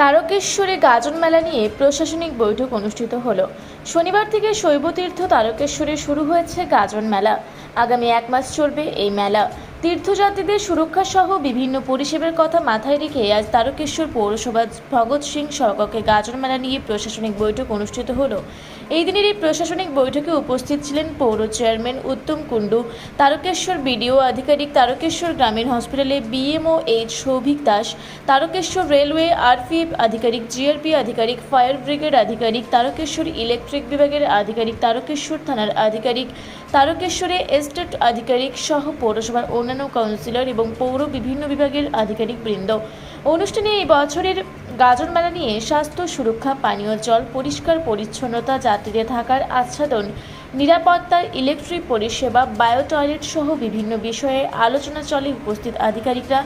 তারকেশ্বরে গাজন মেলা নিয়ে প্রশাসনিক বৈঠক অনুষ্ঠিত হলো। শনিবার থেকে শৈবতীর্থ তারকেশ্বরে শুরু হয়েছে গাজন মেলা। আগামী এক মাস চলবে এই মেলা। তীর্থযাত্রীদের সুরক্ষা সহ বিভিন্ন পরিষেবার কথা মাথায় রেখে আজ তারকেশ্বর পৌরসভা ভগৎ সিং সরকারকে গাজন মেলা নিয়ে প্রশাসনিক বৈঠক অনুষ্ঠিত হলো। এই দিনের এই প্রশাসনিক বৈঠকে উপস্থিত ছিলেন পৌর চেয়ারম্যান উত্তম কুণ্ডু, তারকেশ্বর বিডিও আধিকারিক তারকেশ্বর গ্রামীণ হসপিটালে BMO H Souvik Das, Tarakeswar railway RPF আধিকারিক জিআরপি আধিকারিক, ফায়ার ব্রিগেড আধিকারিক, তারকেশ্বর ইলেকট্রিক বিভাগের আধিকারিক, তারকেশ্বর থানার আধিকারিক, তারকেশ্বরে এস্টেট আধিকারিক সহ পৌরসভার অন্যান্য কাউন্সিলর এবং পৌর বিভিন্ন বিভাগের আধিকারিক বৃন্দ অনুষ্ঠানে এই বছরের গাজন মেলা নিয়ে স্বাস্থ্য সুরক্ষা, পানীয় জল, পরিষ্কার পরিচ্ছন্নতা, যাত্রীদের থাকার আচ্ছাদন, নিরাপত্তার ইলেকট্রিক পরিষেবা, বায়ো টয়লেট সহ বিভিন্ন বিষয়ে আলোচনা চলে উপস্থিত আধিকারিকরা।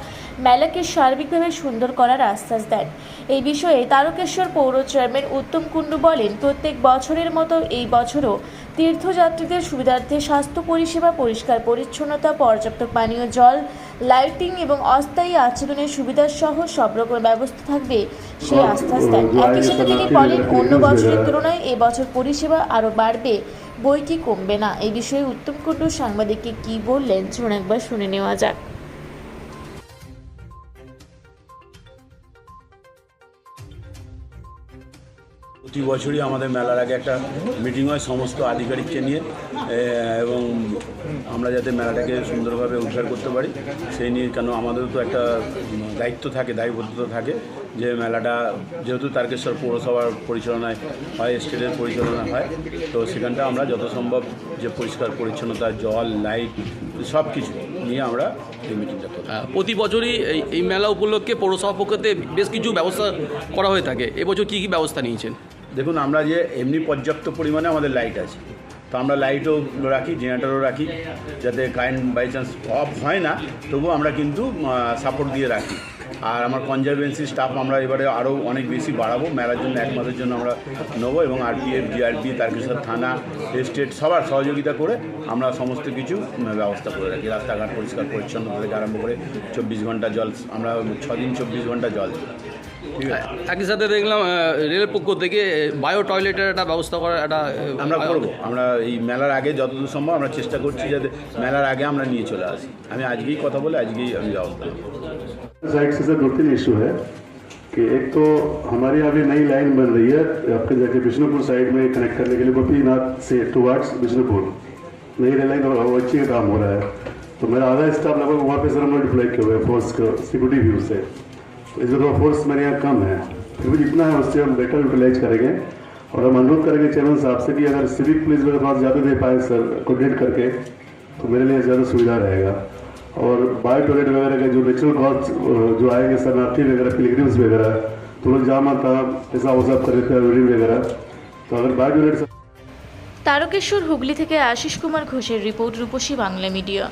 মেলাকে সার্বিকভাবে সুন্দর করার আশ্বাস দেন। এই বিষয়ে তারকেশ্বর পৌর চেয়ারম্যান উত্তম কুণ্ডু বলেন, প্রত্যেক বছরের মতো এই বছরও তীর্থযাত্রীদের সুবিধার্থে স্বাস্থ্য পরিষেবা, পরিষ্কার পরিচ্ছন্নতা, পর্যাপ্ত পানীয় জল লাইটিং এবং অস্থায়ী আচ্ছাদনের সুবিধা সহ সব রকম ব্যবস্থা থাকবে সেই আস্থা দেন একই সাথে তিনি বলেন অন্য বছরের তুলনায় এবছর পরিষেবা আরও বাড়বে বইটি কমবে না। এই বিষয়ে উত্তম কুণ্ডু সাংবাদিককে কি বললেন শুনে একবার শুনে নেওয়া যাক। প্রতি বছরই আমাদের মেলার আগে একটা মিটিং হয় সমস্ত আধিকারিককে নিয়ে এবং আমরা যাতে মেলাটাকে সুন্দরভাবে উদ্ধার করতে পারি, সেই নিয়ে কেন আমাদেরও তো একটা দায়িত্ব থাকে, দায়বদ্ধতা থাকে যে মেলাটা যেহেতু তারকেশ্বর পৌরসভার পরিচালনায় হয়, স্টেটের পরিচালনা হয়, তো সেখানটা আমরা যত সম্ভব যে পরিষ্কার পরিচ্ছন্নতা, জল, লাইট, সব কিছু নিয়ে আমরা এই মিটিংটা করি প্রতি বছরই এই এই মেলা উপলক্ষে পৌরসভা পক্ষতে বেশ কিছু ব্যবস্থা করা হয়ে থাকে। এবছর কী কী ব্যবস্থা নিয়েছেন? দেখুন, আমরা যে এমনি পর্যাপ্ত পরিমাণে আমাদের লাইট আছে, তো আমরা লাইটও রাখি জেনারেটারও রাখি, যাতে কারেন্ট বাই চান্স অফ হয় না, তবুও আমরা কিন্তু সাপোর্ট দিয়ে রাখি। আর আমার কনজারভেন্সি স্টাফ আমরা এবারে আরও অনেক বেশি বাড়াবো। মেলার জন্য এক মাসের জন্য আমরা নেব এবং আরপিএফ জিআরপি তারকেশ্বর থানা স্টেট সবার সহযোগিতা করে আমরা সমস্ত কিছু ব্যবস্থা করে রাখি। রাস্তাঘাট পরিষ্কার পরিচ্ছন্ন থেকে আরম্ভ করে চব্বিশ ঘণ্টা জল আমরা ছদিন চব্বিশ ঘণ্টা জল একই সাথে দেখলাম রেলের পক্ষ থেকে বায়ো টয়লেটের একটা ব্যবস্থা করার একটা আমরা করব। আমরা এই মেলার আগে যতদূর সম্ভব আমরা চেষ্টা করছি যাতে মেলার আগে আমরা নিয়ে চলে আসি। আমি আজকেই কথা বলে আজকেই আমি ব্যবস্থা से दो तीन इशू है कि एक तो हमारी यहाँ अभी नई लाइन बन रही है, आपके जाके बिष्णुपुर साइड में कनेक्ट करने के लिए गोपीनाथ से टुवर्ड्स बिष्णुपुर। नई रेल लाइन और अच्छी काम हो रहा है। तो मेरा आधा स्टाफ लगभग वहाँ पे सर हम लोग डिप्लॉय किए हुए फोर्स का सिक्योरिटी व्यू से। तो इसमें थोड़ा फोर्स मेरे यहाँ कम है। फिर भी जितना है उससे हम बेटर यूटिलाइज करेंगे। और हम अनुरोध करेंगे चेयरमैन साहब से कि अगर सिविक पुलिस वगैरह थोड़ा ज़्यादा दे पाए सर कोऑर्डिनेट करके तो मेरे लिए ज़्यादा सुविधा रहेगा। और बायो टॉयलेट वगैरह के जो नेचुरल कॉज जो आएंगे शरणार्थी वगैरह पिलग्रिम्स वगैरह तो लोग जहाँ तहाँ ऐसा वसाब कर देते हैं वेडिंग वगैरह तो अगर बायो टॉयलेट তারকেশ্বর হুগলি থেকে আশিস কুমার ঘোষের রিপোর্ট রূপসী বাংলা মিডিয়া